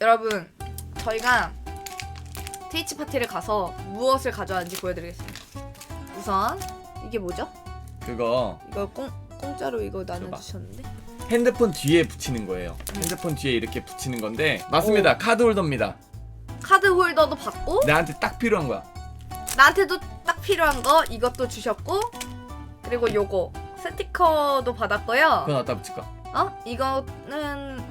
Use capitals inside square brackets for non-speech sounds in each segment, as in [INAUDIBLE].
여러분 저희가 트위치 파티를 가서 무엇을 가져왔는지 보여드리겠습니다. 우선 이게 뭐죠? 그거 이거 공 공짜로 이거 나눠주셨는데 핸드폰 뒤에 붙이는 거예요. 핸드폰 뒤에 이렇게 붙이는 건데 맞습니다. 카드 홀더입니다. 카드 홀더도 받고 나한테 딱 필요한 거야. 나한테도 딱 필요한 거 이것도 주셨고 그리고 요거 스티커도 받았고요. 그건 어디다 붙일 거? 어? 이거는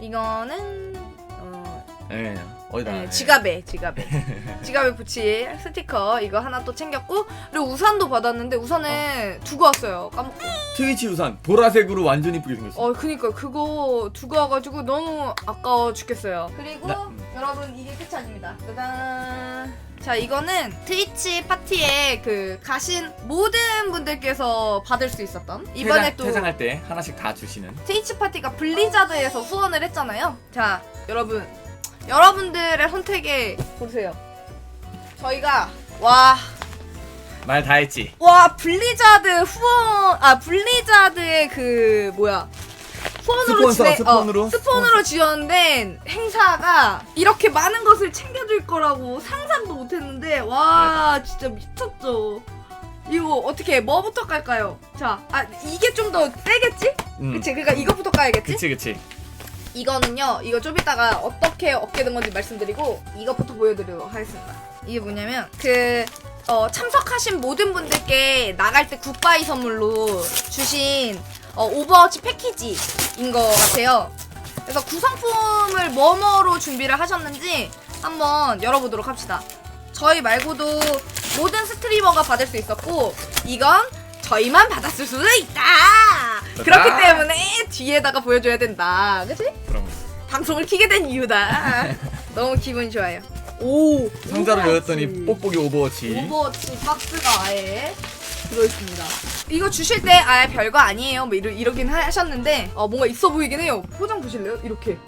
이거는 어, 예. 어디다? 네, 예. 지갑에 지갑에 [LAUGHS] 지갑에 붙일 스티커 이거 하나 또 챙겼고 그리고 우산도 받았는데 우산을 두고 왔어요 까먹고 트위치 우산 보라색으로 완전 이쁘게 생겼어. 어 그니까 그거 두고 와가지고 너무 아까워 죽겠어요 그리고 나- 음. 여러분 이게 끝이 아닙니다 짜잔 자 이거는 트위치 파티에 그 가신 모든 분들께서 받을 수 있었던 이번에 퇴장, 또 퇴장할 때 하나씩 다 주시는. 트위치 파티가 블리자드에서 후원을 했잖아요. 자, 여러분. 여러분들의 선택에 고르세요. 저희가 와, 말 다 했지. 와 블리자드 후원 아 블리자드의 그 뭐야? 후원으로 스폰서, 지내- 스폰으로? 어, 스폰으로 지원된 행사가 이렇게 많은 것을 챙겨줄 거라고 상상도 못했는데 와 진짜 미쳤죠. 이거 어떻게 뭐부터 깔까요? 자, 아 이게 좀 더 세겠지? 음. 그치? 그러니까 이거부터 까야겠지? 그치 그치. 이거는요 이거 좀 이따가 어떻게 얻게 된 건지 말씀드리고 이것부터 보여드리도록 하겠습니다 이게 뭐냐면 그 어, 참석하신 모든 분들께 나갈 때 굿바이 선물로 주신 어, 오버워치 패키지인 것 같아요 그래서 구성품을 뭐뭐로 준비를 하셨는지 한번 열어보도록 합시다 저희 말고도 모든 스트리머가 받을 수 있었고 이건 저희만 받았을 수도 있다 그렇기 때문에 뒤에다가 보여줘야 된다 그치? 그럼 방송을 키게 된 이유다. [LAUGHS] 너무 기분이 좋아요. 오 상자를 오버워치. 열었더니 뽁뽁이 오버워치. 오버워치 박스가 아예 들어있습니다. 이거 주실 때 아 별거 아니에요. 뭐 이러, 이러긴 하셨는데 어, 뭔가 있어 보이긴 해요. 포장 보실래요? 이렇게.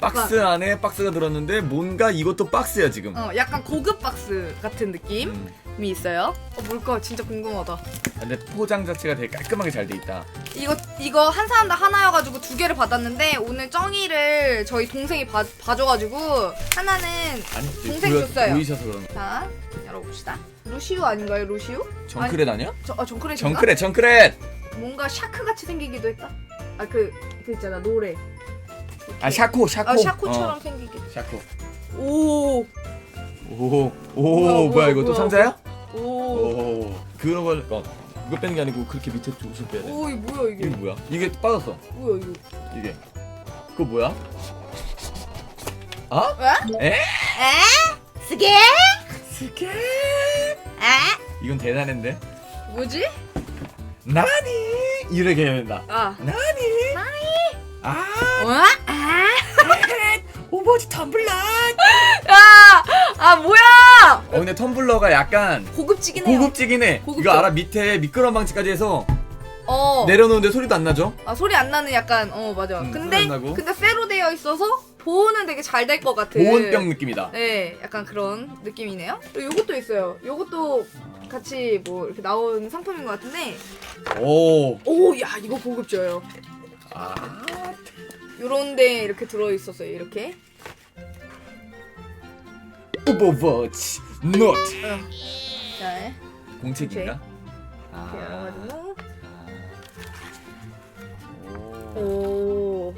박스 안에 박스가 들었는데 뭔가 이것도 박스야 지금. 어 약간 고급 박스 같은 느낌이 음. 있어요. 어 뭘까 진짜 궁금하다. 근데 포장 자체가 되게 깔끔하게 잘 돼 있다. 이거 이거 한 사람당 하나여가지고 두 개를 받았는데 오늘 정이를 저희 동생이 봐, 봐줘가지고 하나는 아니 동생 보여- 줬어요. 보이셔서 그런 거. 자 열어봅시다. 루시우 아닌가요 루시우? 정크렛 아니야? 저, 아, 정크렛인가? 정크렛 정크렛. 뭔가 샤크 같이 생기기도 했다. 아 그 그 있잖아 노래. 아 샤코 샤코. 아 샤코처럼 어, 생기기. 샤코. 오. 오, 오, 뭐야, 뭐야, 뭐야, 이거 또 뭐야. 상자야? 그런 걸, 어, 이거 빼는 게 아니고 그렇게 밑에 조금 빼야 돼. 오 이게 뭐야 이게 이게? 뭐야? 이게 빠졌어. 뭐야 이거? 이게. 그거 뭐야? 아? 에? 에? 에? 스게? 스케. 에? 이건 대단한데. 뭐지? 나니? 이렇게 해야 된다. 아. 나니? 아, 어? 아. 오버워치 텀블러. [LAUGHS] 아. 아 뭐야? 어, 근데 텀블러가 약간 고급지긴 해요. 고급지긴 해. 고급져. 이거 알아? 밑에 미끄럼 방지까지 해서 어. 내려놓는데 소리도 안 나죠? 아 소리 안 나는 약간 어 맞아. 음, 근데 소리 안 나고. 근데 쇠로 되어 있어서 보호는 되게 잘 될 것 같은. 보온병 느낌이다. 네, 약간 그런 느낌이네요. 그리고 요것도 있어요. 요것도 같이 뭐 이렇게 나온 상품인 것 같은데, 오. 오, 야, 이거 고급져요. 아. 요런데 이렇게 들어 있었어요, 이렇게. 오버워치 노트. 어. 자, 공책인가? 이렇게 열어가지고. 오. 오,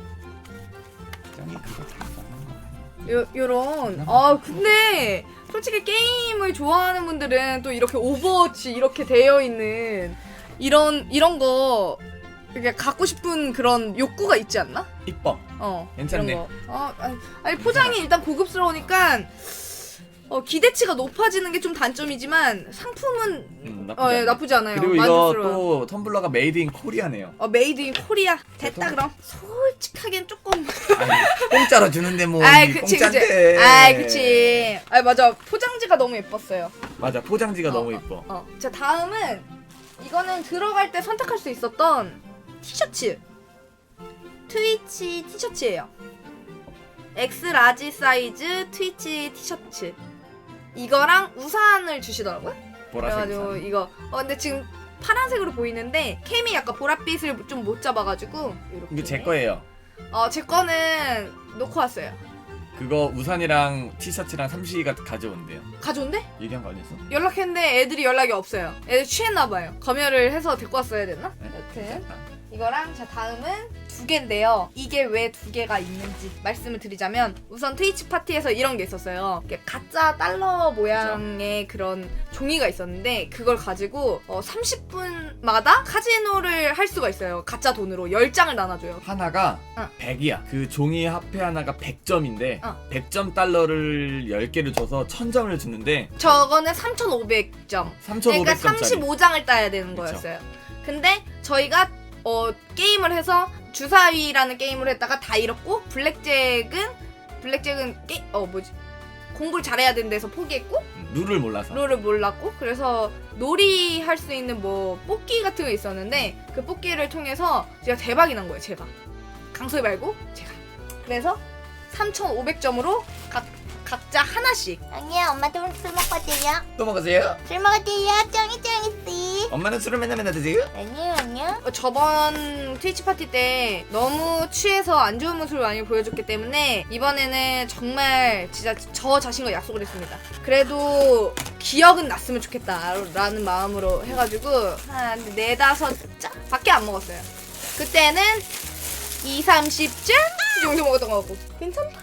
짱이 그거 요, 요런. 아, 근데, 솔직히 게임을 좋아하는 분들은 또 이렇게 오버워치 이렇게 되어 있는 이런, 이런 거, 이렇게 갖고 싶은 그런 욕구가 있지 않나? 이뻐. 어, 괜찮네. 이런 거. 어, 아니, 아니, 포장이 일단 고급스러우니까 어, 기대치가 높아지는 게 좀 단점이지만 상품은 음, 나쁘지, 어, 예, 않네. 나쁘지 않아요. 그리고 이거 만족스러워요. 또 텀블러가 메이드 인 코리아네요. 어, 메이드 인 코리아 됐다 그럼 솔직하겐 조금 아니, 공짜로 주는데 뭐 아이 이 그치 그치 공짜인데. 아이 그치 아 맞아 포장지가 너무 예뻤어요 맞아 포장지가 어, 너무 어, 예뻐. 어. 자 다음은 이거는 들어갈 때 선택할 수 있었던 티셔츠 트위치 티셔츠예요 X 라지 사이즈 트위치 티셔츠 이거랑 우산을 주시더라고요 보라색. 그래가지고 우산. 이거 어 근데 지금 파란색으로 보이는데 캠이 약간 보랏빛을 좀 못 잡아가지고 이렇게 이게 제 거예요. 어, 제 거는 놓고 왔어요. 그거 우산이랑 티셔츠랑 삼식이가 가져온대요. 가져온대? 얘기한 거 아니었어? 연락했는데 애들이 연락이 없어요. 애들 취했나 봐요. 검열을 해서 데리고 왔어야 됐나? 네? 여튼. 이거랑 자 다음은 두 개인데요. 이게 왜 두 개가 있는지 말씀을 드리자면 우선 트위치 파티에서 이런 게 있었어요. 이렇게 가짜 달러 모양의 그런 종이가 있었는데 그걸 가지고 어, 30분마다 카지노를 할 수가 있어요. 가짜 돈으로 10장을 나눠줘요. 하나가 어. 100이야. 그 종이 화폐 하나가 100점인데 어. 100점 달러를 10개를 줘서 1000점을 주는데 저거는 3,500점. 3,500점짜리. 그러니까 35장을 따야 되는 그쵸. 거였어요. 근데 저희가 어, 게임을 해서 주사위라는 게임을 했다가 다 잃었고 블랙잭은 블랙잭은 게, 어 뭐지? 공부를 잘해야 된다 해서 포기했고 룰을 몰라서. 룰을 몰랐고 그래서 놀이 할 수 있는 뭐 뽑기 같은 거 있었는데 그 뽑기를 통해서 제가 대박이 난 거예요 제가. 강소희 말고 제가. 그래서 3,500점으로 각 각자 하나씩. 아니야 엄마도 술 먹거든요 또 먹으세요? 술 먹었대요 짱이 짱이씨 엄마는 술을 맨날 맨날 드세요? 아니요 아니요 어, 저번 트위치 파티 때 너무 취해서 안 좋은 모습을 많이 보여줬기 때문에 이번에는 정말 진짜 저 자신과 약속을 했습니다. 그래도 기억은 났으면 좋겠다라는 마음으로 해가지고 한 네다섯 장 밖에 안 먹었어요. 그때는 2, 30장 정도 먹었던 것 같고 괜찮다.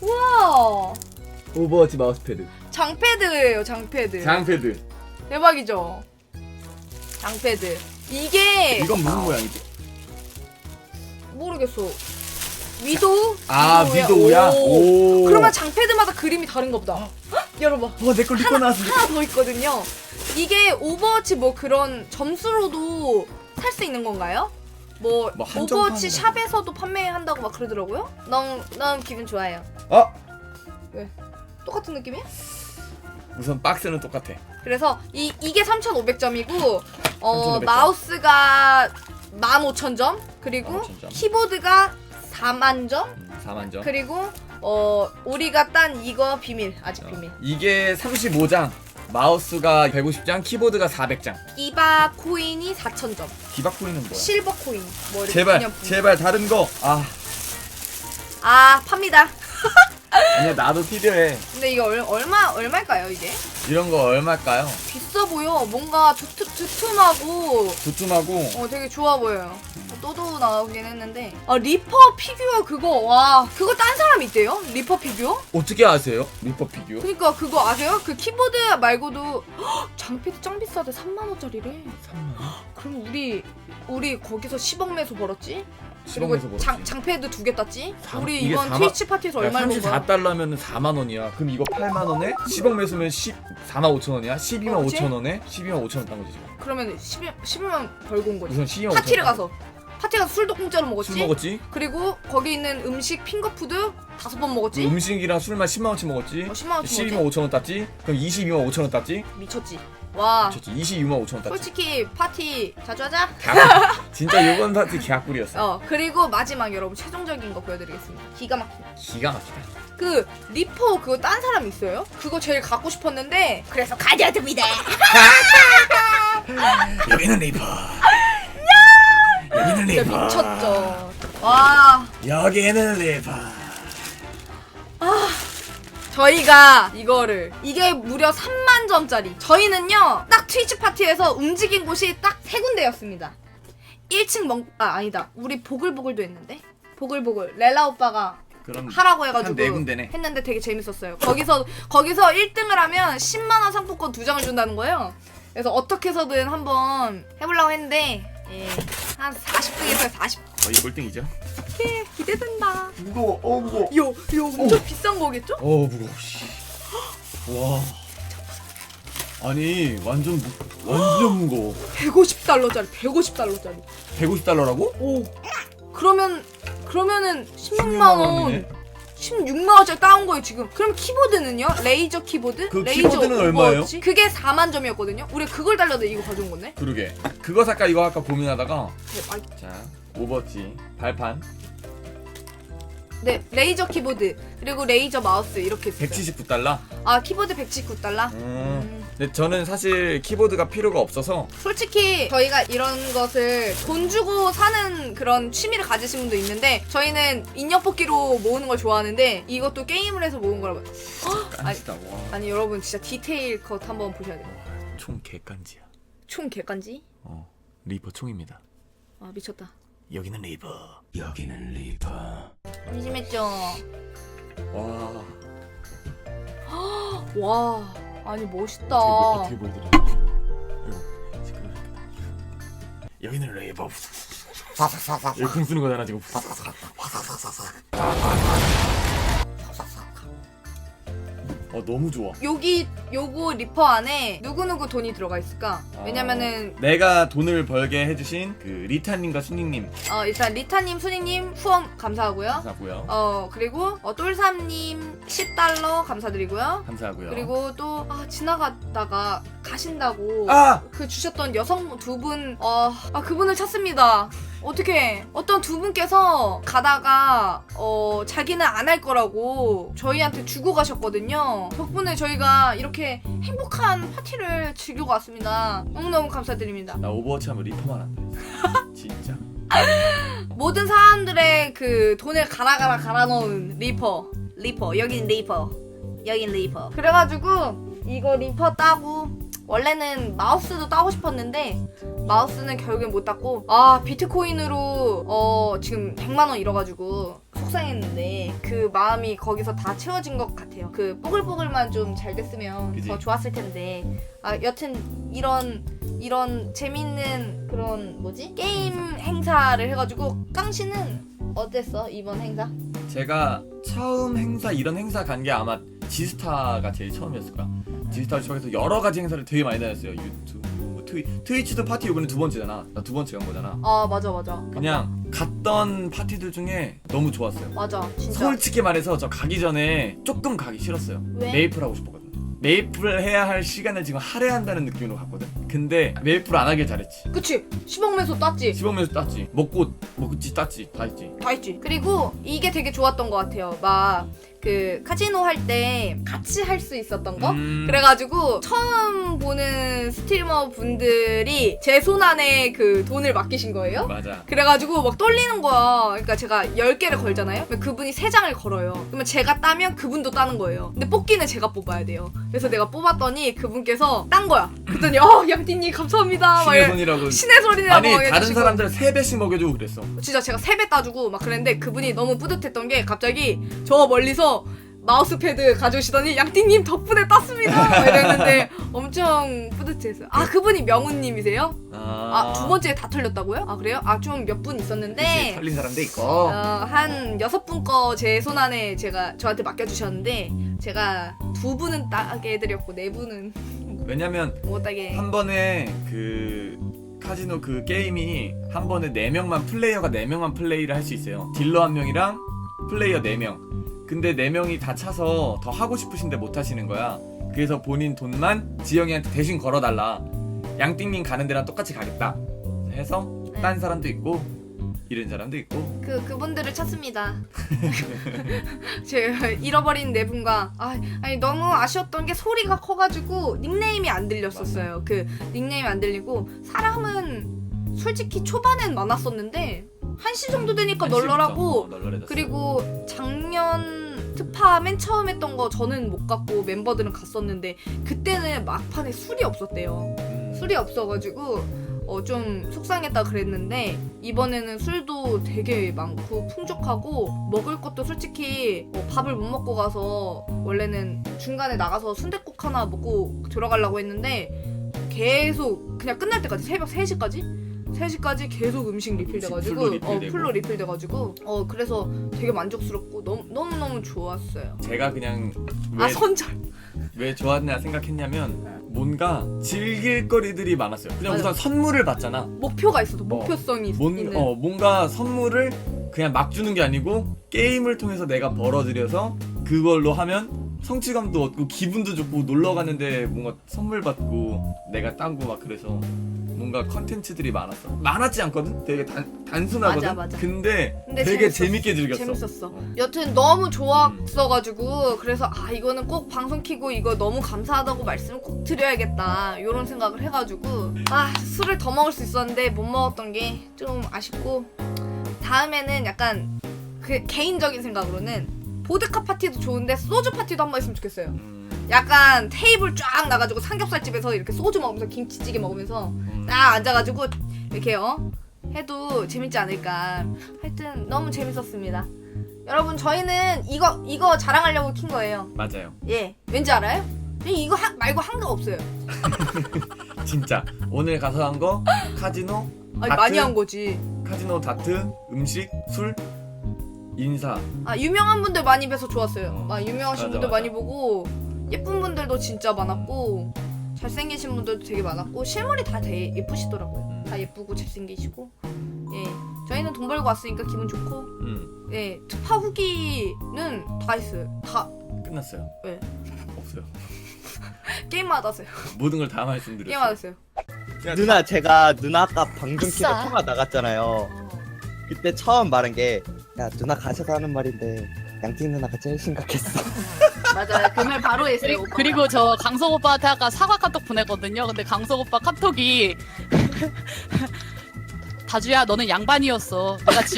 우와 오버워치 마우스패드. 장패드예요 장패드. 장패드. 대박이죠. 장패드. 이게 이건 무슨 모양이지? 모르겠어. 위도우? 아, 위도우야? 오. 그러면 장패드마다 그림이 다른가 보다. 헉, 열어봐. 어, 내걸 리꺼 나왔습니다. 하나 더 있거든요. 이게 오버워치 뭐 그런 점수로도 살 수 있는 건가요? 뭐, 뭐 한정 오버워치. 샵에서도 판매한다고 막 그러더라고요. 너무 기분 좋아요. 어? 똑같은 느낌이야? 우선 박스는 똑같아. 그래서 이 이게 3,500점이고 어 3,500 점. 마우스가 15,000점 그리고 15,000 점. 키보드가 4만 점 음, 4만 점. 그리고 어 우리가 딴 이거 비밀 아직 어, 비밀 이게 35장. 마우스가 150장, 키보드가 400장. 이바 코인이 4,000점 디바코인은 뭐야? 실버 코인 뭐 이렇게 제발, 기념품. 제발 다른 거. 아, 아 팝니다 [LAUGHS] 아니야 나도 필요해. 근데 이거 얼, 얼마 얼마일까요 이게 이런 거 얼마일까요? 비싸 보여 뭔가 두툼 두툼하고 두툼하고 어 되게 좋아 보여요. 또도 나오긴 했는데 아 리퍼 피규어 그거 와 그거 딴 사람 있대요? 리퍼 피규어? 어떻게 아세요? 리퍼 피규어? 그니까 그거 아세요? 그 키보드 말고도 헉, 장패드 짱 비싸대 3만 원짜리래. 3만 원. 그럼 우리 우리 거기서 10억 매수 벌었지? 10억에서 벌었지. 그리고 장, 장패드 두개 땄지? 사- 우리 이게 이번 4만 트위치 파티에서 얼마를 번 거야? 34달러면 4만 원이야. 그럼 이거 8만 원에 10억 매수면 10 4만 5천 원이야. 12만 어, 그치? 5천 원에 12만 5천 원딴 거지 지금. 그러면 10, 10만 벌고 온 거지. 우선 12만 5천 파티를 원. 가서 파티 가서 술도 공짜로 먹었지? 술 먹었지? 그리고 거기 있는 음식 핑거푸드 다섯 번 먹었지? 음식이랑 술만 10만 원치 먹었지. 어, 10만 원치 12만 먹었지? 5천 원 땄지? 그럼 22만 5천 원 땄지? 미쳤지. 와. 미쳤지. 22만 5천 원 땄지. 솔직히 파티 자주 하자. 갸- 진짜 요번 파티 개꿀이었어. 어 그리고 마지막 여러분 최종적인 거 보여드리겠습니다. 기가 막히다. 기가 막히다. 그 리퍼 그거 딴 사람 있어요? 그거 제일 갖고 싶었는데 그래서 가져둡니다 [LAUGHS] 여기는 리퍼. 여기는 진짜 리퍼. 미쳤죠. 와 여기는 리퍼. 저희가 이거를 이게 무려 3만 점짜리. 저희는요 딱 트위치 파티에서 움직인 곳이 딱 세 군데였습니다. 1층 멍 아 아니다. 우리 보글보글도 했는데 보글보글 렐라 오빠가 그럼 하라고 해가지고 한네 군데네. 했는데 되게 재밌었어요. 거기서 거기서 1등을 하면 10만 원 상품권 두 장을 준다는 거예요. 그래서 어떻게 해서든 한번 해보려고 했는데 예, 한 40등에서 40. 거의 꼴등이죠. 개 기대된다. 무거워. 어 무거워. 요, 요 엄청 비싼 거겠죠? 어 무거워. 씨. 와. 아니 완전 무, 완전 무거워. 150달러짜리, 150달러짜리. 150달러라고? 오. 그러면 그러면은 16만 16만 원. 원이네. 16만 원짜리 따온 거예요 지금. 그럼 키보드는요? 레이저 키보드? 그 레이저 키보드는 얼마예요? 그게 4만 점이었거든요. 우리 그걸 달려도 이거 가져온 건데. 그러게. 그거 살까 이거 할까 고민하다가 대박. 자 오버워치 발판 네, 레이저 키보드 그리고 레이저 마우스 이렇게 있어요. 179달러. 아 키보드 119달러. 음. 음, 근데 저는 사실 키보드가 필요가 없어서 솔직히 저희가 이런 것을 돈 주고 사는 그런 취미를 가지신 분도 있는데 저희는 인형 뽑기로 모으는 걸 좋아하는데 이것도 게임을 해서 모은 거라고 아니, 깐지다. 와. 아니 여러분 진짜 디테일 컷 한번 보셔야 돼요 총 개깐지야. 총 개간지? 어. 리퍼 총입니다. 아 미쳤다 여기는 리퍼. 여기는 리퍼. 심심했죠? 와. 와 아니 멋있다 어떻게 보여드려? 여기는 레이버. 여기 공 쓰는 거잖아 지금. 어 너무 좋아. 여기 요거 리퍼 안에 누구누구 돈이 들어가 있을까? 왜냐면은 내가 돈을 벌게 해주신 그 리타님과 순이님 어 일단 리타님, 순이님 후원 감사하고요 감사하고요. 어 그리고 어, 똘삼님 10달러 감사드리고요 감사하고요. 그리고 또 아, 지나갔다가 가신다고 아! 그 주셨던 여성 두 분, 어, 아, 그분을 찾습니다. 어떻게 어떤 두 분께서 가다가 어 자기는 안 할 거라고 저희한테 주고 가셨거든요. 덕분에 저희가 이렇게 행복한 파티를 즐기고 왔습니다. 너무너무 감사드립니다. 나 오버워치 하면 리퍼만 안 돼. [LAUGHS] 진짜. 모든 사람들의 그 돈을 가라 가라 갈아 넣은 리퍼. 리퍼. 여긴 리퍼. 여긴 리퍼. 그래가지고 이거 리퍼 따고 원래는 마우스도 따고 싶었는데 마우스는 결국엔 못 땄고 아 비트코인으로 어 지금 100만 원 잃어가지고 속상했는데 그 마음이 거기서 다 채워진 것 같아요. 그 뽀글뽀글만 좀 잘 됐으면 그지? 더 좋았을 텐데 아 여튼 이런 이런 재밌는 그런 뭐지 게임 행사를 해가지고 깡씨는 어땠어 이번 행사? 제가 처음 행사 이런 행사 간 게 아마 지스타가 제일 처음이었을 거야. 지스타 주방에서 여러 가지 행사를 되게 많이 다녔어요. 유튜브, 뭐 트위, 트위치도 파티 이번에 두 번째잖아. 나 두 번째 간 거잖아. 아 맞아 맞아 그냥 갔던 파티들 중에 너무 좋았어요. 맞아 진짜 솔직히 말해서 저 가기 전에 조금 가기 싫었어요. 왜? 메이플 하고 싶었거든. 메이플을 해야 할 시간을 지금 할애한다는 느낌으로 갔거든. 근데 메이플 안 하길 잘했지. 그치 10억 매소 땄지 시범에서 땄지. 먹고 먹지 땄지. 다 했지. 다 했지 그리고 이게 되게 좋았던 것 같아요 막 그 카지노 할 때 같이 할 수 있었던 거 음. 그래가지고 처음 보는 스트리머 분들이 제 손 안에 그 돈을 맡기신 거예요 맞아. 그래가지고 막 떨리는 거야. 그러니까 제가 10개를 걸잖아요? 그분이 3장을 걸어요. 그러면 제가 따면 그분도 따는 거예요. 근데 뽑기는 제가 뽑아야 돼요. 그래서 내가 뽑았더니 그분께서 딴 거야. 그랬더니, 어, 양띠님 감사합니다. 막 신의 이래- 손이라고. 신의 소리라고 아니. 다른 사람들 세 배씩 먹여주고 그랬어. 진짜 제가 3배 따주고 막 그랬는데 그분이 너무 뿌듯했던 게 갑자기 저 멀리서 마우스패드 가져오시더니 양띵님 덕분에 땄습니다. 막 이랬는데 엄청 뿌듯했어요. 아 그분이 명훈님이세요? 아 두 번째 다 털렸다고요? 아 그래요? 아 좀 몇분 있었는데 털린 사람도 있고. 어, 한 여섯 분 거 제 손 안에 제가 저한테 맡겨주셨는데 제가 두 분은 따게 해드렸고 네 분은 왜냐면 못 따게 한 번에 그 카지노 그 게임이 한 번에 네 명만 플레이어가 네 명만 플레이를 할 수 있어요. 딜러 한 명이랑 플레이어 네 명. 근데 네 명이 다 차서 더 하고 싶으신데 못 하시는 거야. 그래서 본인 돈만 지영이한테 대신 걸어달라. 양띵님 가는 데랑 똑같이 가겠다. 해서 네. 딴 사람도 있고 이런 사람도 있고 그 그분들을 찾습니다. [LAUGHS] [LAUGHS] 제가 잃어버린 네 분과 아, 아니 너무 아쉬웠던 게 소리가 커가지고 닉네임이 안 들렸었어요. 그 닉네임이 안 들리고 사람은 솔직히 초반엔 많았었는데 1시 정도 되니까 한시부터, 널널하고 어, 널널해졌어. 그리고 작년 특파 맨 처음 했던 거 저는 못 갔고 멤버들은 갔었는데 그때는 막판에 술이 없었대요. 음, 술이 없어가지고 어, 좀 속상했다 그랬는데 이번에는 술도 되게 많고 풍족하고 먹을 것도 솔직히 어, 밥을 못 먹고 가서 원래는 중간에 나가서 순댓국 하나 먹고 들어가려고 했는데 계속 그냥 끝날 때까지 새벽 3시까지 3시까지 계속 음식 리필돼가지고 풀로 리필되고. 어, 풀로 리필돼가지고 어 그래서 되게 만족스럽고 너무 너무 너무 좋았어요. 제가 그냥 왜, 아 선절 왜 좋았냐 생각했냐면 뭔가 즐길 거리들이 많았어요. 그냥 맞아. 우선 선물을 받잖아. 목표가 있어도 뭐, 목표성이 뭔, 있는 어, 뭔가 선물을 그냥 막 주는 게 아니고 게임을 통해서 내가 벌어들여서 그걸로 하면 성취감도 얻고 기분도 좋고 놀러 가는데 뭔가 선물 받고 내가 따고 막 그래서 뭔가 컨텐츠들이 많았어. 많았지 않거든? 되게 단, 단순하거든? 맞아, 맞아. 근데, 근데 되게 재밌었어. 재밌게 즐겼어. 재밌었어. 여튼 너무 좋았어가지고 그래서 아 이거는 꼭 방송 키고 이거 너무 감사하다고 말씀을 꼭 드려야겠다 이런 생각을 해가지고 아 술을 더 먹을 수 있었는데 못 먹었던 게 좀 아쉽고 다음에는 약간 그 개인적인 생각으로는 보드카 파티도 좋은데 소주 파티도 한번 했으면 좋겠어요. 음, 약간 테이블 쫙 나가지고 삼겹살 집에서 이렇게 소주 먹으면서 김치찌개 먹으면서 음. 딱 앉아가지고 이렇게 어 해도 재밌지 않을까. 하여튼 너무 재밌었습니다. 여러분 저희는 이거 이거 자랑하려고 킨 거예요. 맞아요. 예, 왠지 알아요? 이거 하- 말고 한 거 없어요. [LAUGHS] 진짜. 오늘 가서 한 거, 카지노, 아니 다트? 많이 한 거지. 카지노, 다트, 음식, 술, 인사. 아 유명한 분들 많이 뵈서 좋았어요. 어, 아 유명하신 맞아, 분들 맞아. 많이 보고 예쁜 분들도 진짜 많았고 잘생기신 분들도 되게 많았고 실물이 다 되게 예쁘시더라고요. 음. 다 예쁘고 잘생기시고 예 저희는 돈 벌고 왔으니까 기분 좋고 음, 예 특파 후기는 다 했어요. 다 끝났어요. 왜? 없어요. [LAUGHS] 게임마다 하세요. 모든 걸 다 말씀드렸어요. 게임마다 하세요. 누나 제가 누나 아까 방송 키고 아싸. 통화 나갔잖아요. 그때 처음 말한 게 야 누나 가셔서 하는 말인데 양띵 누나가 제일 심각했어. [LAUGHS] 맞아요. 그말 바로 했어요. 그리고, 그리고 저 강석 오빠한테 아까 사과 카톡 보냈거든요. 근데 강석 오빠 카톡이 [LAUGHS] 다주야 너는 양반이었어. 내가 지